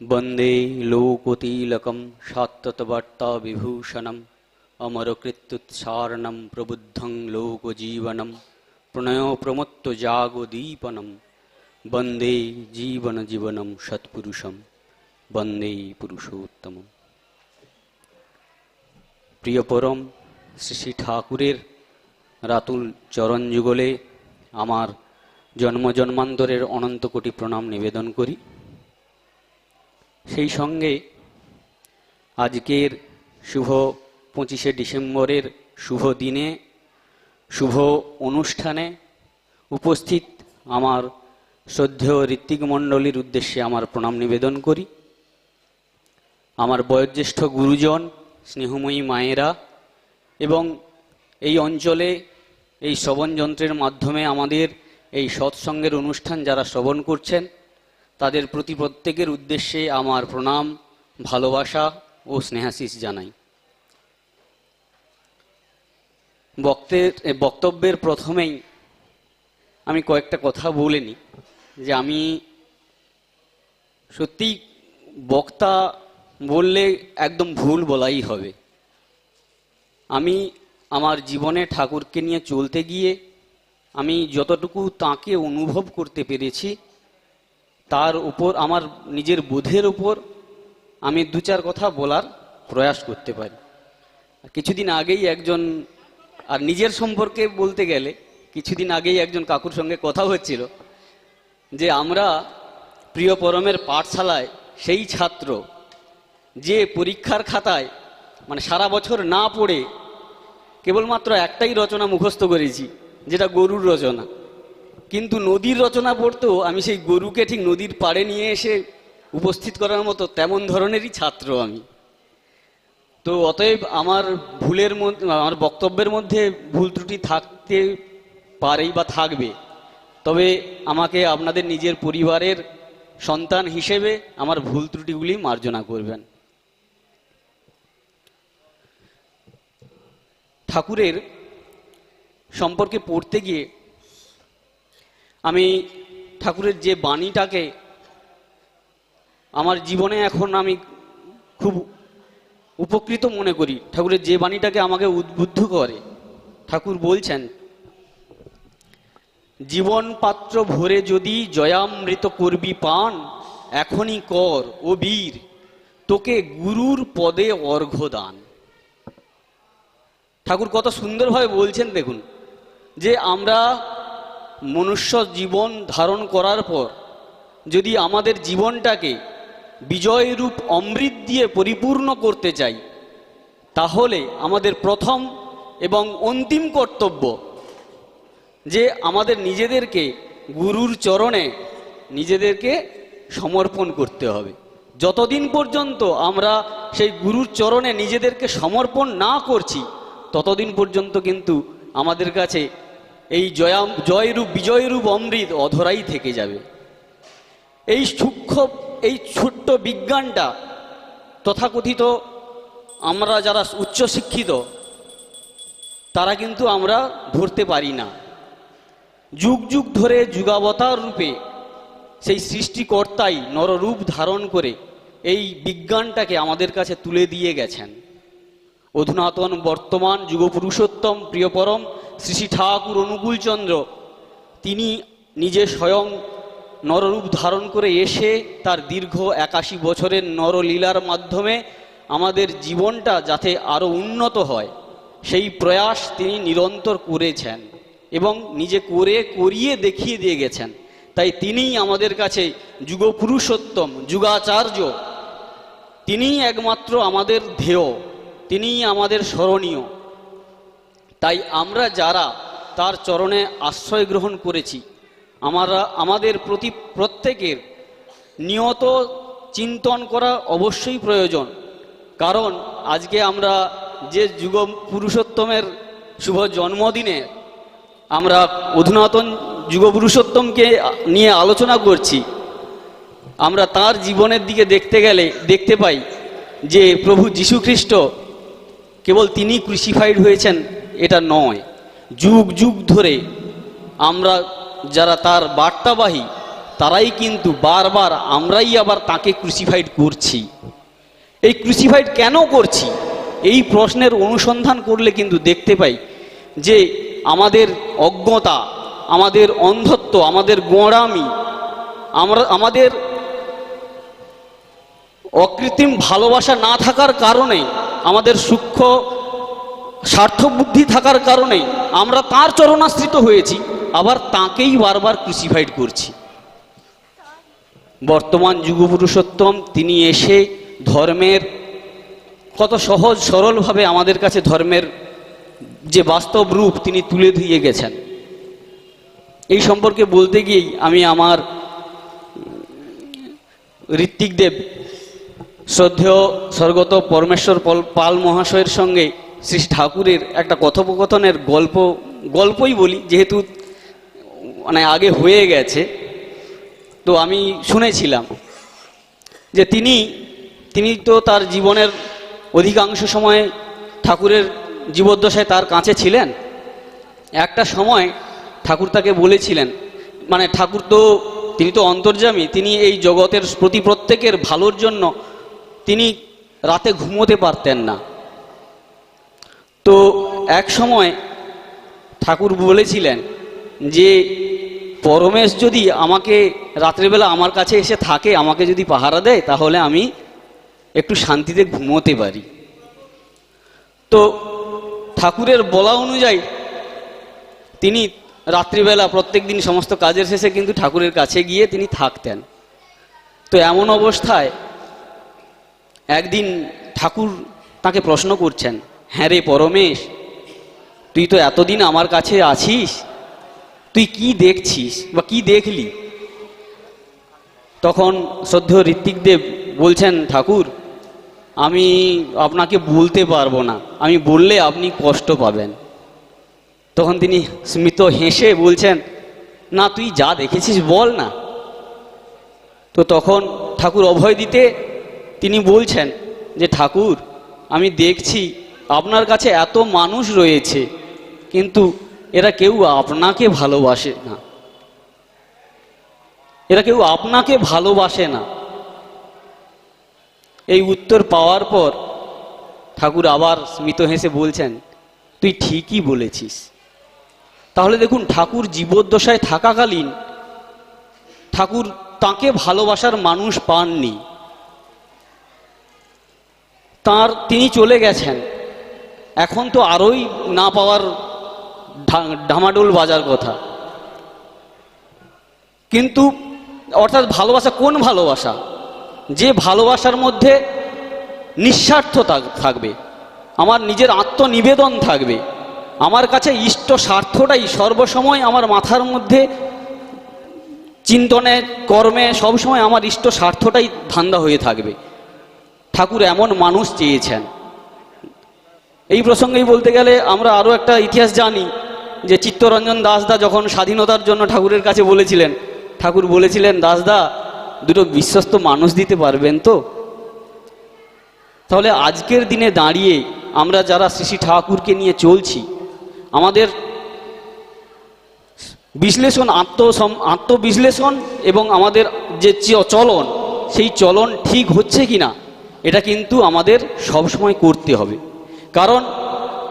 वन्दे लोकोतीलकं सात्ततवार्ताविभूषणम् अमरकृत्युत्सारणं प्रबुद्धं लोकजीवनं प्रणयप्रमत्तजागदीपनं वन्दे जीवनजीवनं সৎপুরুষম বন্দে পুরুষোত্তম প্রিয় পরম শ্রী শ্রী ঠাকুরের রাতুল চরণ যুগলে আমার জন্ম জন্মান্তরের অনন্ত কোটি প্রণাম নিবেদন করি সেই সঙ্গে আজকের শুভ পঁচিশে ডিসেম্বরের শুভ দিনে, শুভ অনুষ্ঠানে উপস্থিত আমার শ্রদ্ধেয় ঋত্বিক মণ্ডলীর উদ্দেশ্যে আমার প্রণাম নিবেদন করি। আমার বয়োজ্যেষ্ঠ গুরুজন, স্নেহময়ী মায়েরা এবং এই অঞ্চলে এই শ্রবণ যন্ত্রের মাধ্যমে আমাদের এই সৎসঙ্গের অনুষ্ঠান যারা শ্রবণ করছেন তাদের প্রতি প্রত্যেকের উদ্দেশ্যে আমার প্রণাম, ভালোবাসা ও স্নেহাশিস জানাই। বক্তের বক্তব্যের প্রথমেই আমি কয়েকটা কথা বলে নিই, যে আমি সত্যি বক্তা বললে একদম ভুল বলাই হবে। আমি আমার জীবনে ঠাকুরকে নিয়ে চলতে গিয়ে আমি যতটুকু তাকে অনুভব করতে পেরেছি তার উপর, আমার নিজের বোধের উপর আমি দু চার কথা বলার প্রয়াস করতে পারি। কিছুদিন আগেই একজন, আর নিজের সম্পর্কে বলতে গেলে কিছুদিন আগেই একজন কাকুর সঙ্গে কথা হচ্ছিল যে আমরা প্রিয় পরমের পাঠশালায় সেই ছাত্র যে পরীক্ষার খাতায় মানে সারা বছর না পড়ে কেবলমাত্র একটাই রচনা মুখস্থ করেছি, যেটা গরুর রচনা। কিন্তু নদীর রচনা পড়তেও আমি সেই গরুকে ঠিক নদীর পাড়ে নিয়ে এসে উপস্থিত করার মতো তেমন ধরনেরই ছাত্র আমি। তো অতএব আমার ভুলের মধ্যে আমার বক্তব্যের মধ্যে ভুল ত্রুটি থাকতে পারেই বা থাকবে। তবে আমাকে আপনাদের নিজের পরিবারের সন্তান হিসেবে আমার ভুল ত্রুটিগুলি মার্জনা করবেন। ঠাকুরের সম্পর্কে পড়তে গিয়ে আমি ঠাকুরের যে বাণীটাকে আমার জীবনে এখন আমি খুব উপকৃত মনে করি, ঠাকুরের যে বাণীটাকে আমাকে উদ্বুদ্ধ করে। ঠাকুর বলছেন, জীবন পাত্র ভরে যদি জয়ামৃত করবি পান, এখনই কর ও বীর, তোকে গুরুর পদে অর্ঘ্য দান ঠাকুর কত সুন্দরভাবে বলছেন দেখুন, যে আমরা মনুষ্য জীবন ধারণ করার পর যদি আমাদের জীবনটাকে বিজয়রূপ অমৃত দিয়ে পরিপূর্ণ করতে চাই, তাহলে আমাদের প্রথম এবং অন্তিম কর্তব্য যে আমাদের নিজেদেরকে গুরুর চরণে নিজেদেরকে সমর্পণ করতে হবে। যতদিন পর্যন্ত আমরা সেই গুরুর চরণে নিজেদেরকে সমর্পণ না করছি, ততদিন পর্যন্ত কিন্তু আমাদের কাছে এই জয়াম জয়রূপ বিজয়রূপ অমৃত অধরাই থেকে যাবে। এই সূক্ষ্ম এই ছোট্ট বিজ্ঞানটা তথাকথিত আমরা যারা উচ্চশিক্ষিত তারা কিন্তু আমরা ধরতে পারি না। যুগ যুগ ধরে যুগাবতার রূপে সেই সৃষ্টিকর্তাই নররূপ ধারণ করে এই বিজ্ঞানটাকে আমাদের কাছে তুলে দিয়ে গেছেন। অধুনাতন বর্তমান যুগপুরুষোত্তম প্রিয়পরম শ্রী শ্রী ঠাকুর অনুকূলচন্দ্র তিনি নিজে স্বয়ং নররূপ ধারণ করে এসে তার দীর্ঘ একাশি বছরের নরলীলার মাধ্যমে আমাদের জীবনটা যাতে আরও উন্নত হয়, সেই প্রয়াস তিনি নিরন্তর করেছেন এবং নিজে করে করিয়ে দেখিয়ে দিয়ে গেছেন। তাই তিনিই আমাদের কাছে যুগপুরুষোত্তম, যুগাচার্য। তিনিই একমাত্র আমাদের ধেয় তিনিই আমাদের স্মরণীয়। তাই আমরা যারা তার চরণে আশ্রয় গ্রহণ করেছি, আমরা, আমাদের প্রতি প্রত্যেকের নিয়ত চিন্তন করা অবশ্যই প্রয়োজন। কারণ আজকে আমরা যে যুগ পুরুষোত্তমের শুভ জন্মদিনে আমরা অধুনাতন যুগ পুরুষোত্তমকে নিয়ে আলোচনা করছি। আমরা তার জীবনের দিকে দেখতে গেলে, দেখতে পাই যে প্রভু যীশুখ্রিস্ট কেবল তিনি ক্রুসিফাইড হয়েছেন। এটা নয়। যুগ যুগ ধরে আমরা যারা তার বার্তাবাহী, তারাই কিন্তু বারবার আমরাই আবার তাকে ক্রুসিফাইড করছি। এই ক্রুসিফাইড কেন করছি? এই প্রশ্নের অনুসন্ধান করলে কিন্তু দেখতে পাই যে আমাদের অজ্ঞতা, আমাদের অন্ধত্ব, আমাদের গোঁড়ামি, আমরা, আমাদের অকৃত্রিম ভালোবাসা না থাকার কারণে আমাদের সূক্ষ্ম স্বার্থবুদ্ধি থাকার কারণে আমরা তার চরণাশ্রিত হয়েছি, আবার তাকেই বারবার ক্রুসিফাইড করছি। বর্তমান যুগপুরুষোত্তম, তিনি এসে ধর্মের কত সহজ সরলভাবে আমাদের কাছে ধর্মের যে বাস্তব রূপ তিনি তুলে দিয়ে গেছেন। এই সম্পর্কে বলতে গিয়েই আমি আমার ঋত্বিক দেব, শ্রদ্ধেয় স্বর্গত পরমেশ্বর পাল মহাশয়ের সঙ্গে শ্রী ঠাকুরের একটা কথোপকথনের গল্প, গল্পই বলি, যেহেতু মানে আগে হয়ে গেছে, তো আমি শুনেছিলাম যে তিনি তিনি তো তার জীবনের অধিকাংশ সময় ঠাকুরের জীবদ্দশায় তার কাছে ছিলেন। একটা সময় ঠাকুর তাকে বলেছিলেন মানে ঠাকুর তো, তিনি তো অন্তর্যামী, তিনি এই জগতের প্রতি প্রত্যেকের ভালোর জন্য তিনি রাতে ঘুমোতে পারতেন না। তো এক সময় ঠাকুর বলেছিলেন যে, পরমেশ যদি আমাকে রাত্রেবেলা আমার কাছে এসে থাকে, আমাকে যদি পাহারা দেয়, তাহলে আমি একটু শান্তিতে ঘুমোতে পারি। তো ঠাকুরের বলা অনুযায়ী তিনি রাত্রিবেলা প্রত্যেক দিন সমস্ত কাজের শেষে কিন্তু ঠাকুরের কাছে গিয়ে তিনি থাকতেন। তো এমন অবস্থায় একদিন ঠাকুর তাকে প্রশ্ন করছেন হ্যাঁ রে পরমেশ, তুই তো এতদিন আমার কাছে আছিস, তুই কি দেখছিস বা কি দেখলি? তখন সদ্য ঋত্বিক দেব বলছেন, ঠাকুর, আমি আপনাকে বলতে পারব না, আমি বললে আপনি কষ্ট পাবেন। তখন তিনি স্মিত হেসে বলছেন, না, তুই যা দেখেছিস বল না। তো তখন ঠাকুর অভয় দিতে তিনি বলছেন যে, ঠাকুর, আমি দেখছি আপনার কাছে এত মানুষ রয়েছে, কিন্তু এরা কেউ আপনাকে ভালোবাসে না। এরা কেউ আপনাকে ভালোবাসে না। এই উত্তর পাওয়ার পর ঠাকুর আবার স্মিত হেসে বলছেন, তুই ঠিকই বলেছিস। তাহলে দেখুন, ঠাকুর জীবদ্দশায় থাকাকালীন ঠাকুর তাকে ভালোবাসার মানুষ পাননি। তার তিনি চলে গেছেন। এখন তো আরোই না পাওয়ার ঢামাডোল বাজার কথা। কিন্তু অর্থাৎ ভালোবাসা কোন ভালোবাসা? যে ভালোবাসার মধ্যে নিঃস্বার্থ থাক- থাকবে। আমার নিজের আত্মনিবেদন থাকবে। আমার কাছে ইষ্ট স্বার্থটাই সর্বসময় আমার মাথার মধ্যে চিন্তনে, কর্মে, সবসময় আমার ইষ্ট স্বার্থটাই ধান্দা হয়ে থাকবে। ঠাকুর এমন মানুষ চেয়েছেন। এই প্রসঙ্গেই বলতে গেলে আমরা আরও একটা ইতিহাস জানি, যে চিত্তরঞ্জন দাসদা যখন স্বাধীনতার জন্য ঠাকুরের কাছে বলেছিলেন, ঠাকুর বলেছিলেন, দাসদা, দুটো বিশ্বস্ত মানুষ দিতে পারবেন তো? তাহলে আজকের দিনে দাঁড়িয়ে আমরা যারা শ্রী শ্রী ঠাকুরকে নিয়ে চলছি, আমাদের বিশ্লেষণ, আত্ম আত্মবিশ্লেষণ এবং আমাদের যে চলন, সেই চলন ঠিক হচ্ছে কি না এটা কিন্তু আমাদের সবসময় করতে হবে। কারণ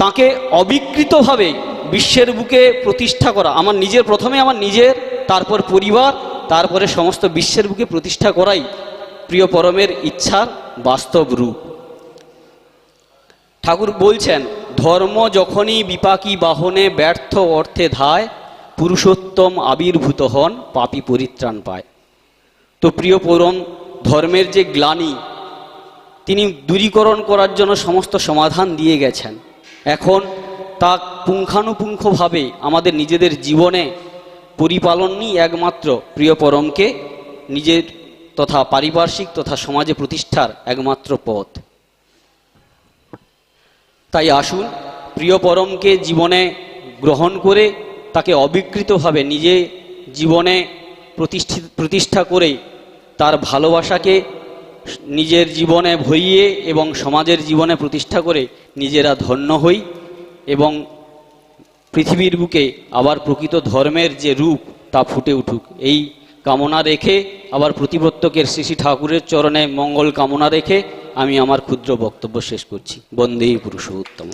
তাকে অবিকৃতভাবে বিশ্বের বুকে প্রতিষ্ঠা করা, আমার নিজের, প্রথমে আমার নিজের, তারপর পরিবার, তারপরে সমস্ত বিশ্বের বুকে প্রতিষ্ঠা করাই প্রিয় পরমের ইচ্ছার বাস্তব রূপ। ঠাকুর বলছেন, ধর্ম যখনই বিপাকী বাহনে ব্যর্থ অর্থে ধায়, পুরুষোত্তম আবির্ভূত হন, পাপী পরিত্রাণ পায়। তো প্রিয় পরম, ধর্মের যে গ্লানি তিনি দূরীকরণ করার জন্য সমস্ত সমাধান দিয়ে গেছেন। এখন তা পুঙ্খানুপুঙ্খভাবে আমাদের নিজেদের জীবনে পরিপালনই একমাত্র প্রিয় পরমকে, নিজের তথা পারিপার্শ্বিক তথা সমাজে প্রতিষ্ঠার একমাত্র পথ। তাই আসুন, প্রিয় পরমকে জীবনে গ্রহণ করে তাকে অবিকৃতভাবে নিজে জীবনে প্রতিষ্ঠিত, প্রতিষ্ঠা করে তার ভালোবাসাকে নিজের জীবনে ভইয়ে এবং সমাজের জীবনে প্রতিষ্ঠা করে নিজেরা ধন্য হই এবং পৃথিবীর বুকে আবার প্রকৃত ধর্মের যে রূপ তা ফুটে উঠুক। এই কামনা রেখে আবার প্রতিপত্তকের শ্রী শ্রী ঠাকুরের চরণে মঙ্গল কামনা রেখে আমি আমার ক্ষুদ্র বক্তব্য শেষ করছি। বন্দেই পুরুষোত্তম।